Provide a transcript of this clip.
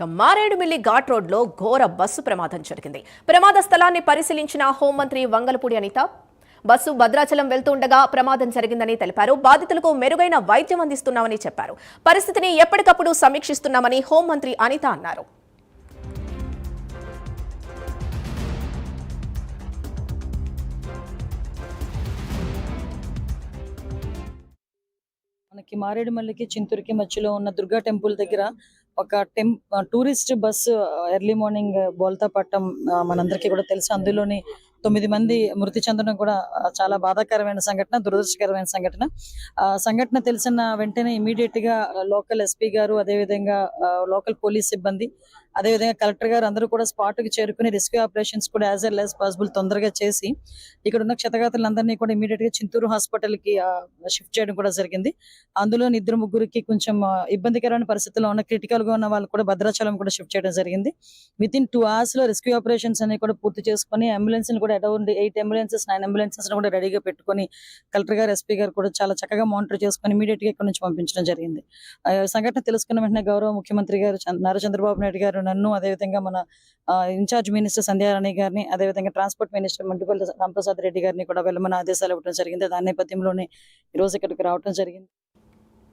మారేడుమిల్లి ఘాట్ రోడ్లో ఘోర బస్సు ప్రమాదం జరిగింది. ప్రమాద స్థలాన్ని పరిశీలించిన హోంమంత్రి వంగలపూడి అనిత బస్సు భద్రాచలం వెళ్తుండగా ప్రమాదం జరిగిందని తెలిపారు. బాధితులకు మెరుగైన వైద్యం అందిస్తున్నామని చెప్పారు. పరిస్థితిని ఎప్పటికప్పుడు సమీక్షిస్తున్నామని హోంమంత్రి అనిత అన్నారు. మనకి మారేడుమల్లికి చింతూరుకి మధ్యలో ఉన్న దుర్గా టెంపుల్ దగ్గర ఒక టెం టూరిస్ట్ బస్సు ఎర్లీ మార్నింగ్ బోల్తా పట్టం మనందరికీ కూడా తెలుసు. అందులోని తొమ్మిది మంది మృతి చెందడం కూడా చాలా బాధాకరమైన సంఘటన దురదృష్టకరమైన సంఘటన. ఆ సంఘటన తెలిసిన వెంటనే ఇమీడియట్గా లోకల్ ఎస్పీ గారు అదేవిధంగా లోకల్ పోలీస్ సిబ్బంది అదేవిధంగా కలెక్టర్ గారు అందరూ కూడా స్పాట్కి చేరుకుని రెస్క్యూ ఆపరేషన్స్ కూడా యాజ్ ఎల్ యాజ్ పాసిబుల్ తొందరగా చేసి ఇక్కడ ఉన్న క్షతగాతులందరినీ కూడా ఇమీడియట్గా చింతూరు హాస్పిటల్కి షిఫ్ట్ చేయడం కూడా జరిగింది. అందులో ఇద్దరు ముగ్గురికి కొంచెం ఇబ్బందికరమైన పరిస్థితుల్లో ఉన్న క్రిటికల్గా ఉన్న వాళ్ళు కూడా భద్రాచలం కూడా షిఫ్ట్ చేయడం జరిగింది. విత్ ఇన్ టూ అవర్స్లో రెస్క్యూ ఆపరేషన్స్ అనేవి కూడా పూర్తి చేసుకుని అంబులెన్స్ కూడా around eight ambulances nine ambulances కూడా రెడీగా పెట్టుకొని కలెక్టర్ గారు ఎస్పీ గారు కూడా చాలా చక్కగా మానిటర్ చేసుకుని ఇమీడియట్గా ఇక్కడ నుంచి పంపించడం జరిగింది. ఆ సంఘటన తెలుసుకున్న వెంటనే గౌరవ ముఖ్యమంత్రి గారు నారా చంద్రబాబు నాయుడు గారు నన్ను అదేవిధంగా మన ఇన్ఛార్జ్ మినిస్టర్ సంధ్యారాణి గారిని అదేవిధంగా ట్రాన్స్పోర్ట్ మినిస్టర్ మండిపల్లి రామప్రసాద్ రెడ్డి గారిని కూడా వెళ్ళమని ఆదేశాలు ఇవ్వడం జరిగింది. దాని నేపథ్యంలోనే ఈరోజు ఇక్కడికి రావడం జరిగింది.